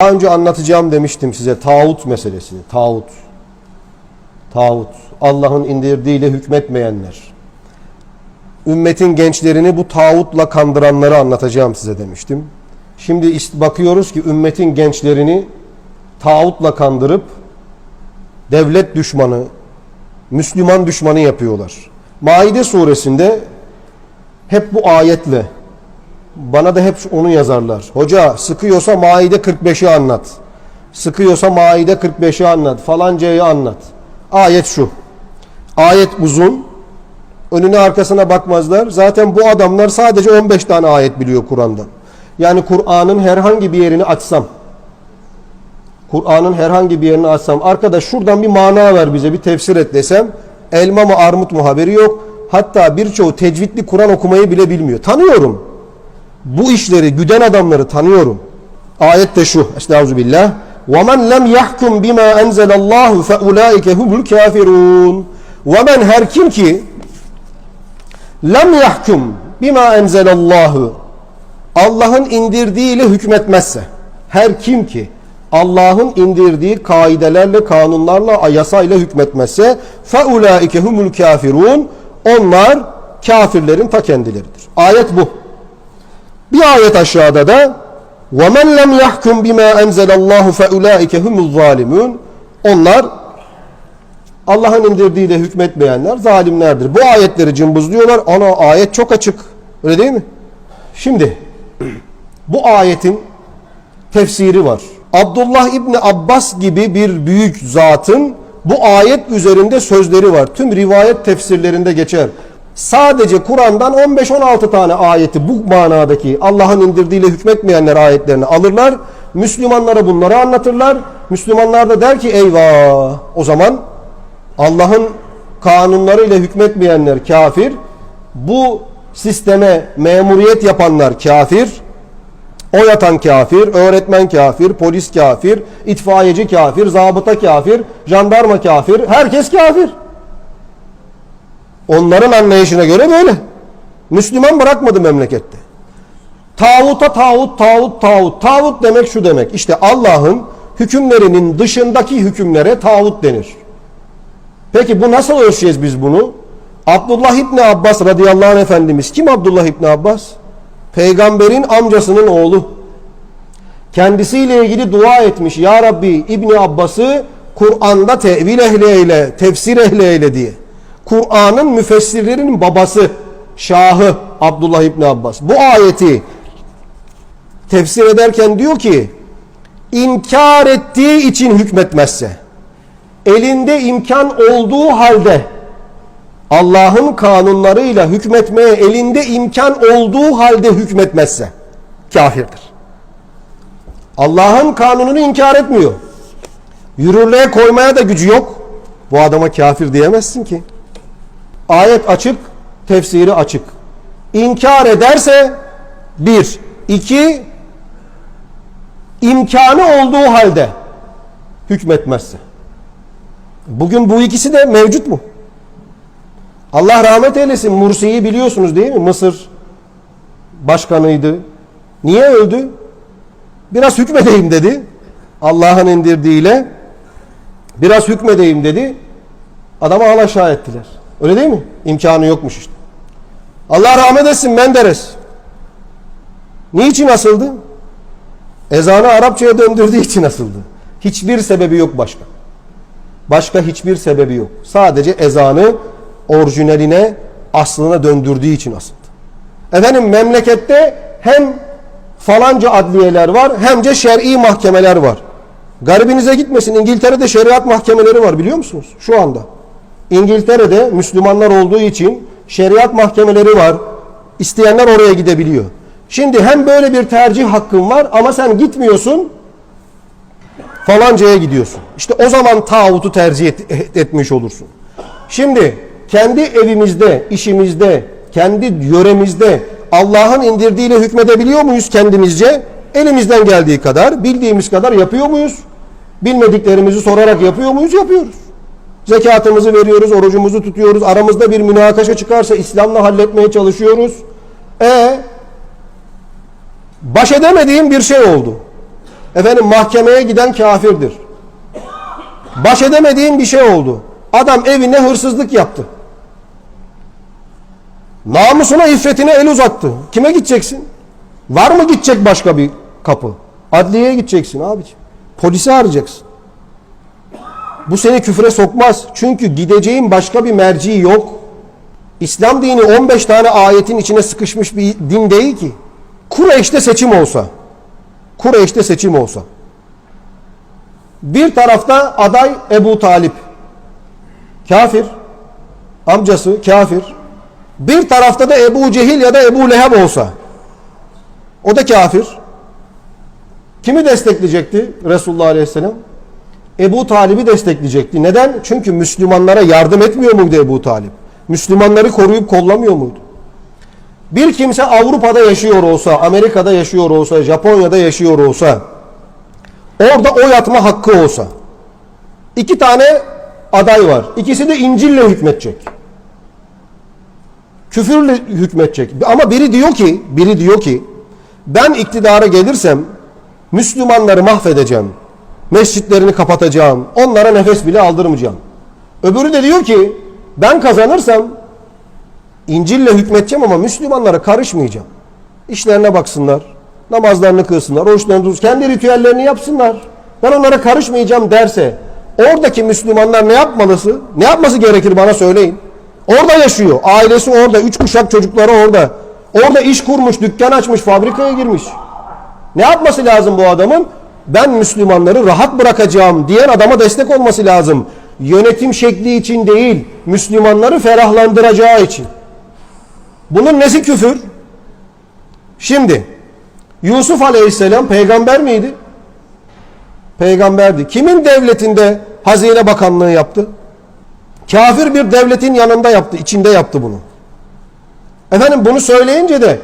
Daha önce anlatacağım demiştim size tağut meselesini. Tağut. Tağut. Allah'ın indirdiğiyle hükmetmeyenler. Ümmetin gençlerini bu tağutla kandıranları anlatacağım size demiştim. Şimdi bakıyoruz ki ümmetin gençlerini tağutla kandırıp devlet düşmanı, Müslüman düşmanı yapıyorlar. Maide suresinde hep bu ayetle bana da hep onu yazarlar. Hoca sıkıyorsa Maide 45'i anlat. Sıkıyorsa Maide 45'i anlat. Falancayı anlat. Ayet şu. Ayet uzun. Önüne arkasına bakmazlar. Zaten bu adamlar sadece 15 tane ayet biliyor Kur'an'dan. Yani Kur'an'ın herhangi bir yerini açsam. Kur'an'ın herhangi bir yerini açsam. Arkadaş şuradan bir mana ver bize bir tefsir et desem. Elma mı armut mu haberi yok. Hatta birçoğu tecvidli Kur'an okumayı bile bilmiyor. Tanıyorum bu işleri güden adamları tanıyorum. Ayet de şu. Estağfirullah. وَمَنْ لَمْ يَحْكُمْ بِمَا أَنْزَلَ اللّٰهُ فَاُولَٰئِكَ هُمُ الْكَافِرُونَ وَمَنْ her kim ki lem yahkum bima enzelallahu Allah'ın indirdiğiyle hükmetmezse her kim ki Allah'ın indirdiği kaidelerle, kanunlarla, yasayla hükmetmezse فَاُولَٰئِكَ هُمُ الْكَافِرُونَ Onlar kafirlerin ta kendileridir. Ayet bu. Bir ayet aşağıda da وَمَنْ لَمْ يَحْكُمْ بِمَا أَنْزَلَ اللّٰهُ فَاُولَٰئِكَ هُمُ الظَّالِمُونَ Onlar Allah'ın indirdiğiyle hükmetmeyenler zalimlerdir. Bu ayetleri cımbızlıyorlar. Ana ayet çok açık. Öyle değil mi? Şimdi bu ayetin tefsiri var. Abdullah İbni Abbas gibi bir büyük zatın bu ayet üzerinde sözleri var. Tüm rivayet tefsirlerinde geçer. Sadece Kur'an'dan 15-16 tane ayeti bu manadaki Allah'ın indirdiğiyle hükmetmeyenler ayetlerini alırlar. Müslümanlara bunları anlatırlar. Müslümanlar da der ki eyvah o zaman Allah'ın kanunlarıyla hükmetmeyenler kafir. Bu sisteme memuriyet yapanlar kafir. O yatan kafir, öğretmen kafir, polis kafir, itfaiyeci kafir, zabıta kafir, jandarma kafir, herkes kafir. Onların anlayışına göre böyle. Müslüman bırakmadı memlekette. Tağuta tağut, tağut, tağut. Tağut demek şu demek. İşte Allah'ın hükümlerinin dışındaki hükümlere tağut denir. Peki bu nasıl ölçeceğiz biz bunu? Abdullah İbni Abbas radıyallahu anh efendimiz. Kim Abdullah İbni Abbas? Peygamberin amcasının oğlu. Kendisiyle ilgili dua etmiş. Ya Rabbi İbni Abbas'ı Kur'an'da tevil ehli eyle, tefsir ehli eyle diye. Kur'an'ın müfessirlerinin babası, şahı Abdullah İbni Abbas. Bu ayeti tefsir ederken diyor ki inkar ettiği için hükmetmezse elinde imkan olduğu halde Allah'ın kanunlarıyla hükmetmeye elinde imkan olduğu halde hükmetmezse kafirdir. Allah'ın kanununu inkar etmiyor. Yürürlüğe koymaya da gücü yok. Bu adama kafir diyemezsin ki. Ayet açık, tefsiri açık. İnkar ederse bir, iki, imkanı olduğu halde hükmetmezse. Bugün bu ikisi de mevcut mu? Allah rahmet eylesin Mursi'yi biliyorsunuz değil mi? Mısır başkanıydı. Niye öldü? Biraz hükmedeyim dedi. Allah'ın indirdiğiyle biraz hükmedeyim dedi. Adamı alaşağı ettiler. Öyle değil mi? İmkanı yokmuş işte. Allah rahmet etsin Menderes. Niçin asıldı? Ezanı Arapçaya döndürdüğü için asıldı. Hiçbir sebebi yok başka. Başka hiçbir sebebi yok. Sadece ezanı orijinaline, aslına döndürdüğü için asıldı. Efendim memlekette hem falanca adliyeler var hem de şer'i mahkemeler var. Garibinize gitmesin İngiltere'de şeriat mahkemeleri var biliyor musunuz? Şu anda. İngiltere'de Müslümanlar olduğu için şeriat mahkemeleri var. İsteyenler oraya gidebiliyor. Şimdi hem böyle bir tercih hakkın var ama sen gitmiyorsun falancaya gidiyorsun. İşte o zaman tağutu tercih et, et- etmiş olursun. Şimdi kendi evimizde, işimizde, kendi yöremizde Allah'ın indirdiğiyle hükmedebiliyor muyuz kendimizce? Elimizden geldiği kadar, bildiğimiz kadar yapıyor muyuz? Bilmediklerimizi sorarak yapıyor muyuz? Yapıyoruz. Zekatımızı veriyoruz, orucumuzu tutuyoruz. Aramızda bir münakaşa çıkarsa İslam'la halletmeye çalışıyoruz. E baş edemediğim bir şey oldu. Efendim mahkemeye giden kafirdir. Baş edemediğin bir şey oldu. Adam evine hırsızlık yaptı. Namusuna, iffetine el uzattı. Kime gideceksin? Var mı gidecek başka bir kapı? Adliyeye gideceksin abiciğim. Polisi arayacaksın. Bu seni küfre sokmaz. Çünkü gideceğin başka bir merci yok. İslam dini 15 tane ayetin içine sıkışmış bir din değil ki. Kureyş'te seçim olsa, Kureyş'te seçim olsa, bir tarafta aday Ebu Talip, kafir, amcası kafir, bir tarafta da Ebu Cehil ya da Ebu Leheb olsa, o da kafir. Kimi destekleyecekti Resulullah Aleyhisselam? Ebu Talib'i destekleyecekti. Neden? Çünkü Müslümanlara yardım etmiyor muydu Ebu Talip? Müslümanları koruyup kollamıyor muydu? Bir kimse Avrupa'da yaşıyor olsa, Amerika'da yaşıyor olsa, Japonya'da yaşıyor olsa, orada oy atma hakkı olsa, iki tane aday var. İkisi de İncil'le hükmetecek. Küfürle hükmetecek. Ama biri diyor ki, biri diyor ki, ben iktidara gelirsem Müslümanları mahvedeceğim. Mescitlerini kapatacağım. Onlara nefes bile aldırmayacağım. Öbürü de diyor ki ben kazanırsam İncil'le hükmeteceğim ama Müslümanlara karışmayacağım. İşlerine baksınlar. Namazlarını kılsınlar. Oruçlarını tutsun. Kendi ritüellerini yapsınlar. Ben onlara karışmayacağım derse oradaki Müslümanlar ne yapmalısı? Ne yapması gerekir bana söyleyin. Orada yaşıyor. Ailesi orada. Üç kuşak çocukları orada. Orada iş kurmuş, dükkan açmış, fabrikaya girmiş. Ne yapması lazım bu adamın? Ben Müslümanları rahat bırakacağım diyen adama destek olması lazım. Yönetim şekli için değil, Müslümanları ferahlandıracağı için. Bunun nesi küfür? Şimdi, Yusuf Aleyhisselam peygamber miydi? Peygamberdi. Kimin devletinde hazine bakanlığı yaptı? Kafir bir devletin yanında yaptı, içinde yaptı bunu. Efendim bunu söyleyince de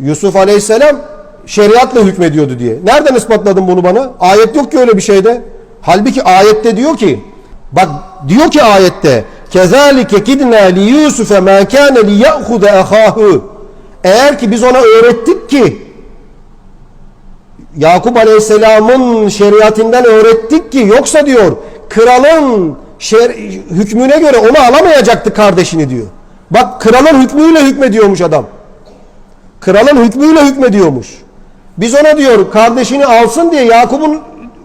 Yusuf Aleyhisselam şeriatla hükmediyordu diye. Nereden ispatladın bunu bana? Ayet yok ki öyle bir şeyde. Halbuki ayette diyor ki bak diyor ki ayette kezalike kidna li yusufe ma kana li ya'khuda ahahu eğer ki biz ona öğrettik ki Yakup Aleyhisselam'ın şeriatinden öğrettik ki yoksa diyor kralın şer, hükmüne göre onu alamayacaktı kardeşini diyor. Bak kralın hükmüyle hükmediyormuş adam. Kralın hükmüyle hükmediyormuş. Biz ona diyor kardeşini alsın diye Yakup'un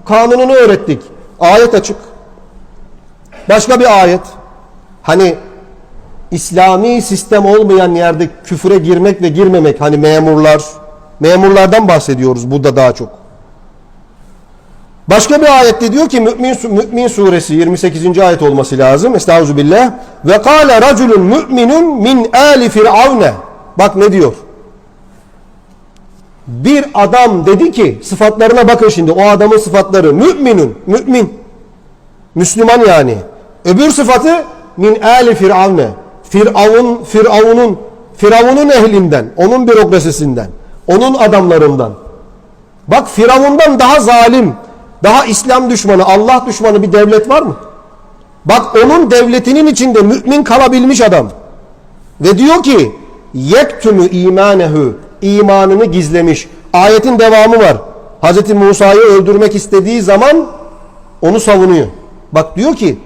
kanununu öğrettik. Ayet açık. Başka bir ayet. Hani İslami sistem olmayan yerde küfüre girmek ve girmemek hani memurlar memurlardan bahsediyoruz burada daha çok. Başka bir ayette diyor ki Mümin, Mümin suresi 28. ayet olması lazım. Estağfirullah. Ve kâle raculun müminun min âli firavne. Bak ne diyor? Bir adam dedi ki sıfatlarına bakın şimdi o adamın sıfatları müminun mümin Müslüman yani. Öbür sıfatı min âli firavne. Firavun Firavun'un Firavun'un ehlinden, onun bürokrasisinden, onun adamlarından. Bak Firavun'dan daha zalim, daha İslam düşmanı, Allah düşmanı bir devlet var mı? Bak onun devletinin içinde mümin kalabilmiş adam. Ve diyor ki yektümü imanehu imanını gizlemiş. Ayetin devamı var. Hz. Musa'yı öldürmek istediği zaman onu savunuyor. Bak diyor ki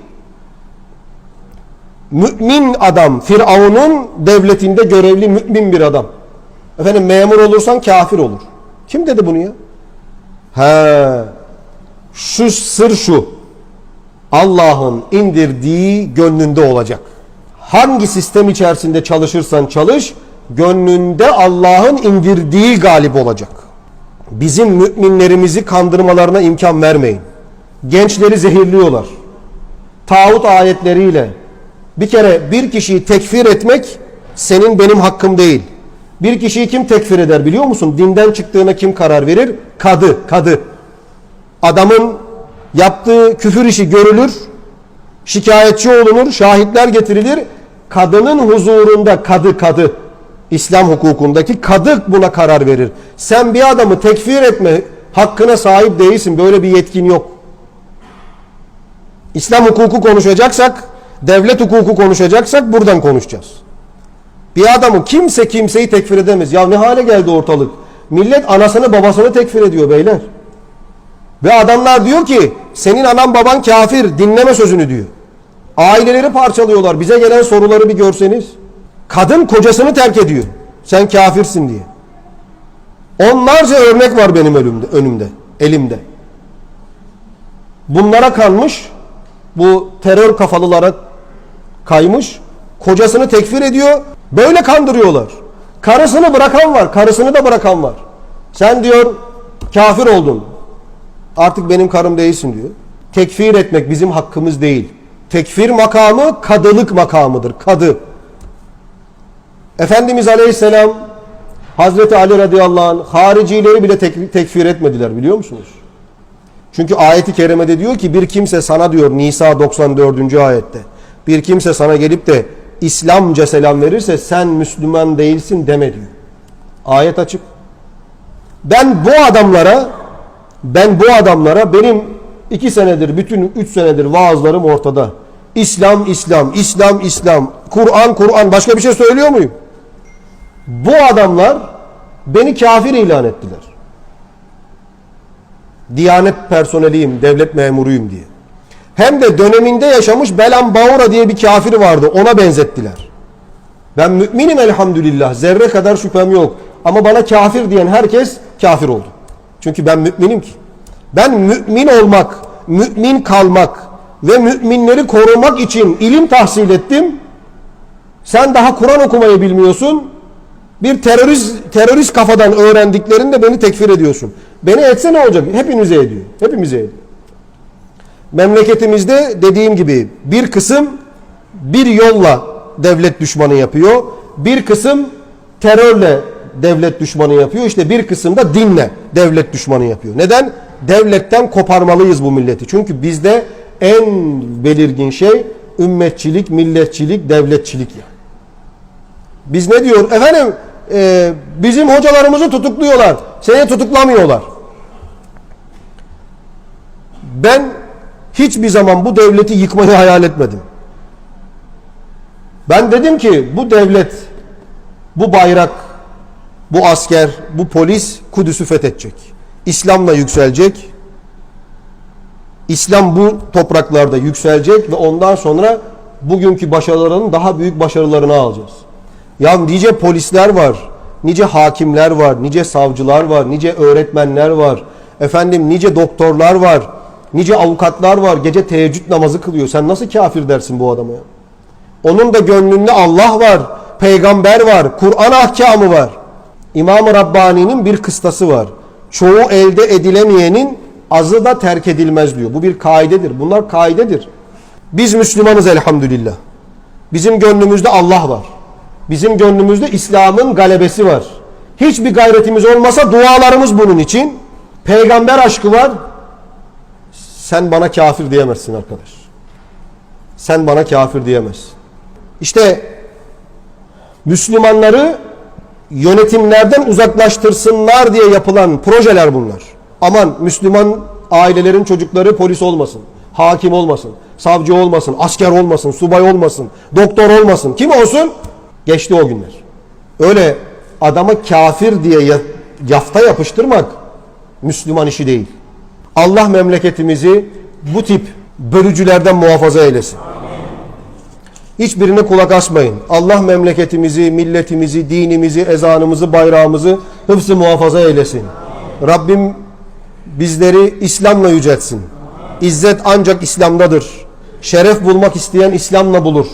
mümin adam Firavun'un devletinde görevli mümin bir adam. Efendim memur olursan kafir olur. Kim dedi bunu ya? He. Şu sır şu. Allah'ın indirdiği gönlünde olacak. Hangi sistem içerisinde çalışırsan çalış, gönlünde Allah'ın indirdiği galip olacak. Bizim müminlerimizi kandırmalarına imkan vermeyin. Gençleri zehirliyorlar. Tağut ayetleriyle. Bir kere bir kişiyi tekfir etmek senin benim hakkım değil. Bir kişiyi kim tekfir eder biliyor musun? Dinden çıktığına kim karar verir? Kadı, kadı. Adamın yaptığı küfür işi görülür, şikayetçi olunur, şahitler getirilir. Kadının huzurunda kadı kadı İslam hukukundaki kadı buna karar verir. Sen bir adamı tekfir etme hakkına sahip değilsin. Böyle bir yetkin yok. İslam hukuku konuşacaksak, devlet hukuku konuşacaksak buradan konuşacağız. Bir adamı kimse kimseyi tekfir edemez. Ya ne hale geldi ortalık? Millet anasını babasını tekfir ediyor beyler. Ve adamlar diyor ki senin anan baban kafir dinleme sözünü diyor. Aileleri parçalıyorlar. Bize gelen soruları bir görseniz. Kadın kocasını terk ediyor. Sen kafirsin diye. Onlarca örnek var benim önümde, önümde, elimde. Bunlara kanmış, bu terör kafalılara kaymış, kocasını tekfir ediyor, böyle kandırıyorlar. Karısını bırakan var, karısını da bırakan var. Sen diyor kafir oldun, artık benim karım değilsin diyor. Tekfir etmek bizim hakkımız değil. Tekfir makamı kadılık makamıdır, kadı. Efendimiz Aleyhisselam Hazreti Ali radıyallahu anh haricileri bile tek- tekfir etmediler biliyor musunuz? Çünkü ayeti kerimede diyor ki bir kimse sana diyor Nisa 94. ayette bir kimse sana gelip de İslamca selam verirse sen Müslüman değilsin deme diyor. Ayet açık. Ben bu adamlara ben bu adamlara benim iki senedir bütün üç senedir vaazlarım ortada. İslam İslam İslam İslam Kur'an Kur'an başka bir şey söylüyor muyum? Bu adamlar beni kafir ilan ettiler. Diyanet personeliyim, devlet memuruyum diye. Hem de döneminde yaşamış Belam Baura diye bir kafir vardı. Ona benzettiler. Ben müminim elhamdülillah. Zerre kadar şüphem yok. Ama bana kafir diyen herkes kafir oldu. Çünkü ben müminim ki. Ben mümin olmak, mümin kalmak ve müminleri korumak için ilim tahsil ettim. Sen daha Kur'an okumayı bilmiyorsun. Bir terörist terörist kafadan öğrendiklerinde beni tekfir ediyorsun. Beni etse ne olacak? Hepimize ediyor. Hepimize ediyor. Memleketimizde dediğim gibi bir kısım bir yolla devlet düşmanı yapıyor. Bir kısım terörle devlet düşmanı yapıyor. İşte bir kısım da dinle devlet düşmanı yapıyor. Neden? Devletten koparmalıyız bu milleti. Çünkü bizde en belirgin şey ümmetçilik, milletçilik, devletçilik yani. Biz ne diyor? Efendim e, bizim hocalarımızı tutukluyorlar. Seni tutuklamıyorlar. Ben hiçbir zaman bu devleti yıkmayı hayal etmedim. Ben dedim ki bu devlet, bu bayrak, bu asker, bu polis Kudüs'ü fethedecek. İslam'la yükselecek. İslam bu topraklarda yükselecek ve ondan sonra bugünkü başarıların daha büyük başarılarını alacağız. Ya nice polisler var, nice hakimler var, nice savcılar var, nice öğretmenler var. Efendim nice doktorlar var, nice avukatlar var. Gece teheccüd namazı kılıyor. Sen nasıl kafir dersin bu adama ya? Onun da gönlünde Allah var, peygamber var, Kur'an ahkamı var. İmam-ı Rabbani'nin bir kıstası var. Çoğu elde edilemeyenin azı da terk edilmez diyor. Bu bir kaidedir. Bunlar kaidedir. Biz Müslümanız elhamdülillah. Bizim gönlümüzde Allah var. Bizim gönlümüzde İslam'ın galebesi var. Hiçbir gayretimiz olmasa dualarımız bunun için. Peygamber aşkı var. Sen bana kafir diyemezsin arkadaş. Sen bana kafir diyemezsin. İşte Müslümanları yönetimlerden uzaklaştırsınlar diye yapılan projeler bunlar. Aman Müslüman ailelerin çocukları polis olmasın, hakim olmasın, savcı olmasın, asker olmasın, subay olmasın, doktor olmasın. Kim olsun? Geçti o günler. Öyle adama kafir diye ya- yafta yapıştırmak Müslüman işi değil. Allah memleketimizi bu tip bölücülerden muhafaza eylesin. Hiçbirine kulak asmayın. Allah memleketimizi, milletimizi, dinimizi, ezanımızı, bayrağımızı hıfzı muhafaza eylesin. Rabbim bizleri İslam'la yüceltsin. İzzet ancak İslam'dadır. Şeref bulmak isteyen İslam'la bulur.